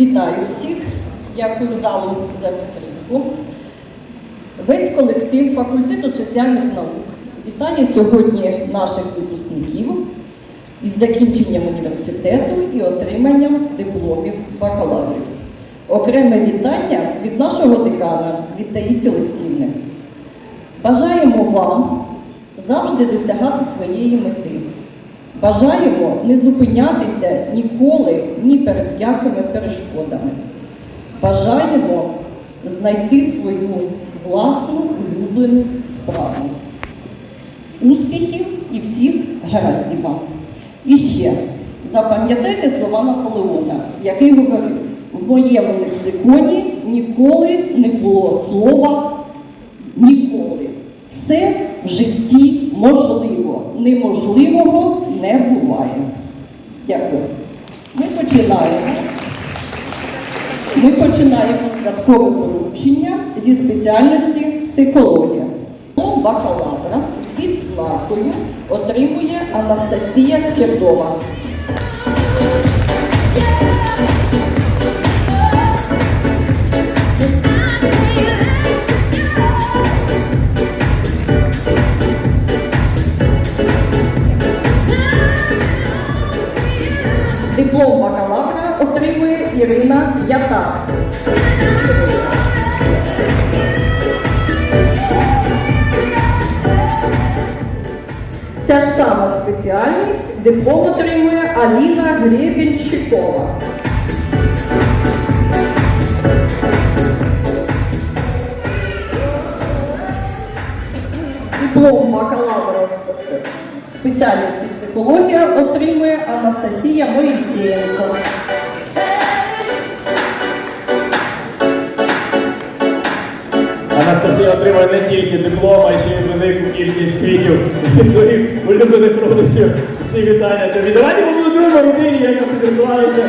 Вітаю всіх, дякую залу за підтримку. Весь колектив факультету соціальних наук вітає сьогодні наших випускників із закінченням університету і отриманням дипломів бакалаврів. Окреме вітання від нашого декана, від Таїсі Олексіївни. Бажаємо вам завжди досягати своєї мети. Бажаємо не зупинятися ніколи ні перед якими перешкодами. Бажаємо знайти свою власну улюблену справу. Успіхів і всіх гараздів вам. І ще запам'ятайте слова Наполеона, який говорив: в моєму лексиконі ніколи не було слова ніколи. Все в житті можливо. Неможливого не буває. Дякую. Ми починаємо. Ми починаємо святкове поручення зі спеціальності психологія. Бакалавра з відзнакою отримує Анастасія Скірдова. Отримує Ірина Ятак. Ця ж сама спеціальність диплом отримує Аліна Гребенщикова. Диплом бакалавра з спеціальності психологія отримує Анастасія Моїсеєнко. Анастасія отримує не тільки диплом, а ще й велику кількість квітів від своїх улюблених родичів. Ці вітання тобі. Давайте поблудуємо родині, яка підготувалася.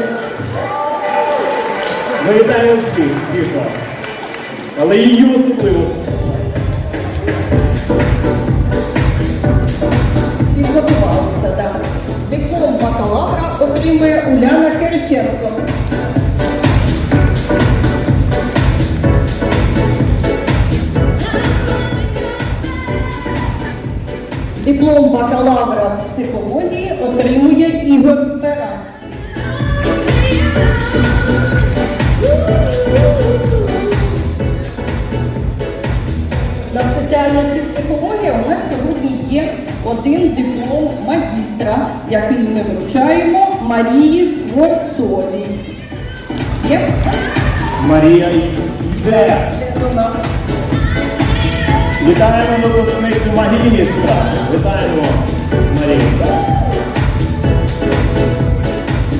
Ми вітаємо всіх, всіх вас. Але її особливо. Підготувалися, так. Диплом бакалавра отримує Уляна Кириченко. Диплом бакалавра з психології отримує Ігор Зберанський. На спеціальності психологія у нас сьогодні є один диплом магістра, який ми вручаємо Марії Скворцовій. Марія йде. До нас. Вітаємо випускницю магістра. Вітаємо Марію.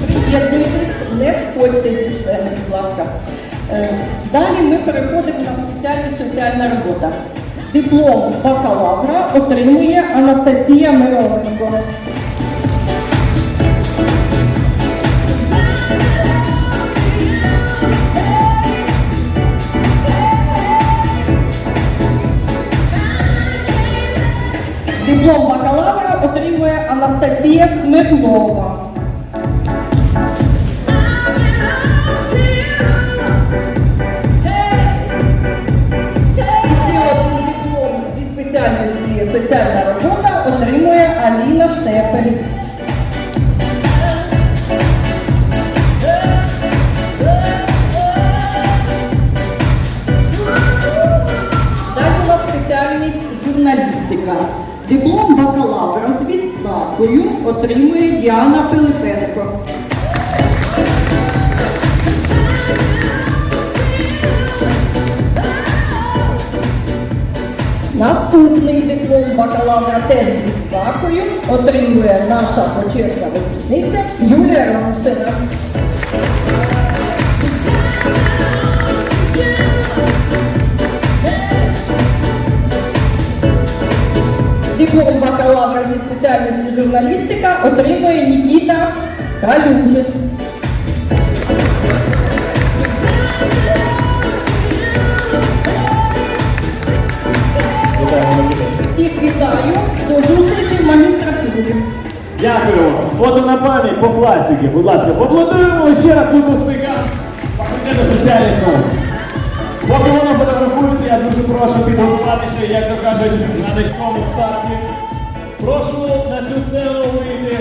Приєднуйтесь, не сходьте зі сцени, будь ласка. Е, Далі ми переходимо на спеціальність соціальна робота. Диплом бакалавра отримує Анастасія Мироненко. Диплом бакалавра отримує Анастасія Смирнова. І ще один диплом зі спеціальності соціальна робота отримує Аліна Шепель. Далі спеціальність журналістика. Диплом бакалавра з відзнакою отримує Діана Пилипенко. Наступний диплом бакалавра теж з відзнакою отримує наша почесна випускниця Юлія Ромшина. Диплом бакалавра зі спеціальності журналістика отримує Нікіта Микита. Всіх вітаю. До зустрічі в магістратурі. Дякую. Фото на пам'ять по класіки. Будь ласка, поаплодуємо ще раз випускникам. до соціальних наук. Поки воно фотографується, я дуже прошу підготуватися, як то кажуть, на низькому старті. Прошу на цю сцену вийти